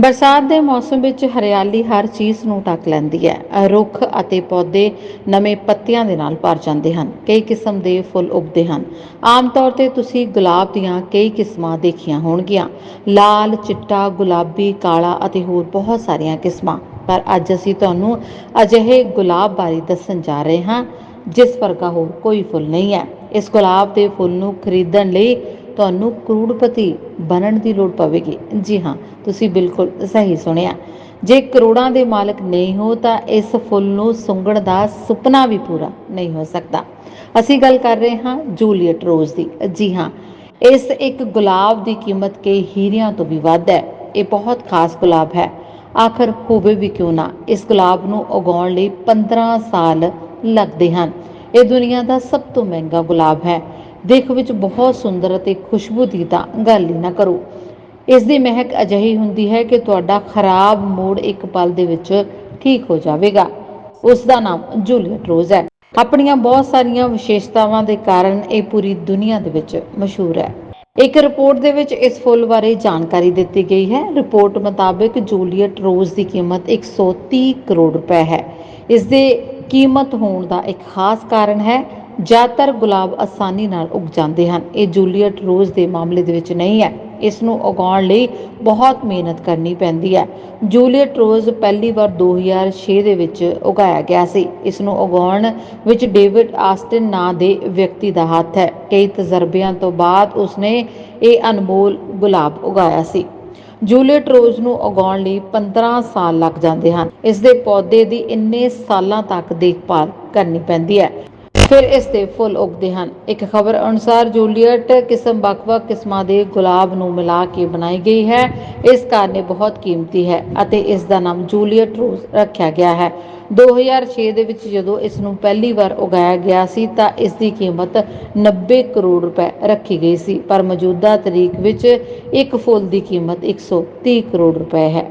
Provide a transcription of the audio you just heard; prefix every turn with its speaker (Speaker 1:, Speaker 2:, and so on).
Speaker 1: ਬਰਸਾਤ ਦੇ ਮੌਸਮ ਵਿੱਚ ਹਰਿਆਲੀ ਹਰ ਚੀਜ਼ ਨੂੰ ਢੱਕ ਲੈਂਦੀ ਹੈ। ਰੁੱਖ ਅਤੇ ਪੌਦੇ ਨਵੇਂ ਪੱਤਿਆਂ ਦੇ ਨਾਲ ਭਰ ਜਾਂਦੇ ਹਨ। ਕਈ ਕਿਸਮ ਦੇ ਫੁੱਲ ਉੱਗਦੇ ਹਨ। ਆਮ ਤੌਰ ਤੇ ਤੁਸੀਂ ਗੁਲਾਬ ਦੀਆਂ ਕਈ ਕਿਸਮਾਂ ਦੇਖੀਆਂ ਹੋਣਗੀਆਂ। ਲਾਲ, ਚਿੱਟਾ, ਗੁਲਾਬੀ, ਕਾਲਾ ਅਤੇ ਹੋਰ ਬਹੁਤ ਸਾਰੀਆਂ ਕਿਸਮਾਂ। ਪਰ ਅੱਜ ਅਸੀਂ ਤੁਹਾਨੂੰ ਅਜਿਹੇ ਗੁਲਾਬ ਬਾਰੇ ਦੱਸਣ ਜਾ ਰਹੇ ਹਾਂ, ਜਿਸ ਵਰਗਾ ਹੋਰ ਕੋਈ ਫੁੱਲ ਨਹੀਂ ਹੈ। ਇਸ ਗੁਲਾਬ ਦੇ ਫੁੱਲ ਨੂੰ ਖਰੀਦਣ ਲਈ ਤੁਹਾਨੂੰ ਕਰੋੜਪਤੀ ਬਣਨ ਦੀ ਲੋੜ ਪਵੇਗੀ। ਜੀ ਹਾਂ, ਤੁਸੀਂ ਬਿਲਕੁਲ ਸਹੀ ਸੁਣਿਆ। ਜੇ ਕਰੋੜਾਂ ਦੇ ਮਾਲਕ ਨਹੀਂ ਹੋ, ਤਾਂ ਇਸ ਫੁੱਲ ਨੂੰ ਸੁੰਘਣ ਦਾ ਸੁਪਨਾ ਵੀ ਪੂਰਾ ਨਹੀਂ ਹੋ ਸਕਦਾ। ਅਸੀਂ ਗੱਲ ਕਰ ਰਹੇ ਹਾਂ ਜੂਲੀਅਟ ਰੋਜ਼ ਦੀ। ਜੀ ਹਾਂ, ਇਸ ਇੱਕ ਗੁਲਾਬ ਦੀ ਕੀਮਤ ਕੇ ਹੀਰਿਆਂ ਤੋਂ ਵੀ ਵੱਧ ਹੈ। ਇਹ ਬਹੁਤ ਖਾਸ ਗੁਲਾਬ ਹੈ। ਆਖਰ ਹੋਵੇ ਵੀ ਕਿਉਂ ਨਾ, ਇਸ ਗੁਲਾਬ ਨੂੰ ਉਗਾਉਣ ਲਈ 15 ਸਾਲ ਲੱਗਦੇ ਹਨ। ਇਹ ਦੁਨੀਆ ਦਾ ਸਭ ਤੋਂ ਮਹਿੰਗਾ ਗੁਲਾਬ ਹੈ। ਦੇਖ ਵਿੱਚ ਬਹੁਤ ਸੁੰਦਰ ਅਤੇ ਖੁਸ਼ਬੂ ਦੀ ਤਾਂ ਗੱਲ ਹੀ ਨਾ ਕਰੋ। ਇਸ ਦੀ ਮਹਿਕ ਅਜਿਹੀ ਹੁੰਦੀ ਹੈ ਕਿ ਤੁਹਾਡਾ ਖਰਾਬ ਮੂਡ ਇੱਕ ਪਲ ਦੇ ਵਿੱਚ ਠੀਕ ਹੋ ਜਾਵੇਗਾ। ਉਸ ਦਾ ਨਾਮ ਜੂਲੀਅਟ ਰੋਜ਼ ਹੈ। ਆਪਣੀਆਂ ਬਹੁਤ ਸਾਰੀਆਂ ਵਿਸ਼ੇਸ਼ਤਾਵਾਂ ਦੇ ਕਾਰਨ ਇਹ ਪੂਰੀ ਦੁਨੀਆ ਦੇ ਵਿੱਚ ਮਸ਼ਹੂਰ ਹੈ। ਇੱਕ ਰਿਪੋਰਟ ਦੇ ਵਿੱਚ ਇਸ ਫੁੱਲ ਬਾਰੇ ਜਾਣਕਾਰੀ ਦਿੱਤੀ ਗਈ ਹੈ। ਰਿਪੋਰਟ ਮੁਤਾਬਕ ਜੂਲੀਅਟ ਰੋਜ਼ ਦੀ ਕੀਮਤ 130 ਕਰੋੜ ਰੁਪਏ ਹੈ। ਇਸ ਦੇ ਕੀਮਤ ਹੋਣ ਦਾ ਇੱਕ ਖਾਸ ਕਾਰਨ ਹੈ ਜ਼ਿਆਦਾਤਰ ਗੁਲਾਬ ਆਸਾਨੀ ਨਾਲ ਉਗ ਜਾਂਦੇ ਹਨ। ਇਹ ਜੂਲੀਅਟ ਰੋਜ਼ ਦੇ ਮਾਮਲੇ ਦੇ ਵਿੱਚ ਨਹੀਂ ਹੈ। ਇਸ ਨੂੰ ਉਗਾਉਣ ਲਈ ਬਹੁਤ ਮਿਹਨਤ ਕਰਨੀ ਪੈਂਦੀ ਹੈ। ਜੂਲੀਅਟ ਰੋਜ਼ ਪਹਿਲੀ ਵਾਰ 2006 ਦੇ ਵਿੱਚ ਉਗਾਇਆ ਗਿਆ ਸੀ। ਇਸ ਨੂੰ ਉਗਾਉਣ ਵਿੱਚ ਡੇਵਿਡ ਆਸਟਿਨ ਨਾਂ ਦੇ ਵਿਅਕਤੀ ਦਾ ਹੱਥ ਹੈ। ਕਈ ਤਜਰਬਿਆਂ ਤੋਂ ਬਾਅਦ ਉਸਨੇ ਇਹ ਅਨਮੋਲ ਗੁਲਾਬ ਉਗਾਇਆ ਸੀ। ਜੂਲੀਅਟ ਰੋਜ਼ ਨੂੰ ਉਗਾਉਣ ਲਈ 15 ਸਾਲ ਲੱਗ ਜਾਂਦੇ ਹਨ। ਇਸ ਦੇ ਪੌਦੇ ਦੀ ਇੰਨੇ ਸਾਲਾਂ ਤੱਕ ਦੇਖਭਾਲ ਕਰਨੀ ਪੈਂਦੀ ਹੈ। ਫਿਰ ਇਸ ਦੇ ਫੁੱਲ ਉੱਗਦੇ ਹਨ। ਇੱਕ ਖਬਰ ਅਨੁਸਾਰ ਜੂਲੀਅਟ ਕਿਸਮ ਵੱਖ-ਵੱਖ ਕਿਸਮਾਂ ਦੇ ਗੁਲਾਬ ਨੂੰ ਮਿਲਾ ਕੇ ਬਣਾਈ ਗਈ ਹੈ। ਇਸ ਕਾਰਨ ਇਹ ਬਹੁਤ ਕੀਮਤੀ ਹੈ ਅਤੇ ਇਸ ਦਾ ਨਾਮ ਜੂਲੀਅਟ ਰੋਜ਼ ਰੱਖਿਆ ਗਿਆ ਹੈ। 2006 ਦੇ ਵਿੱਚ ਜਦੋਂ ਇਸ ਨੂੰ ਪਹਿਲੀ ਵਾਰ ਉਗਾਇਆ ਗਿਆ ਸੀ ਤਾਂ ਇਸ ਦੀ ਕੀਮਤ 90 ਕਰੋੜ ਰੁਪਏ ਰੱਖੀ ਗਈ ਸੀ। ਪਰ ਮੌਜੂਦਾ ਤਰੀਕ ਵਿੱਚ ਇੱਕ ਫੁੱਲ ਦੀ ਕੀਮਤ 130 ਕਰੋੜ ਰੁਪਏ ਹੈ।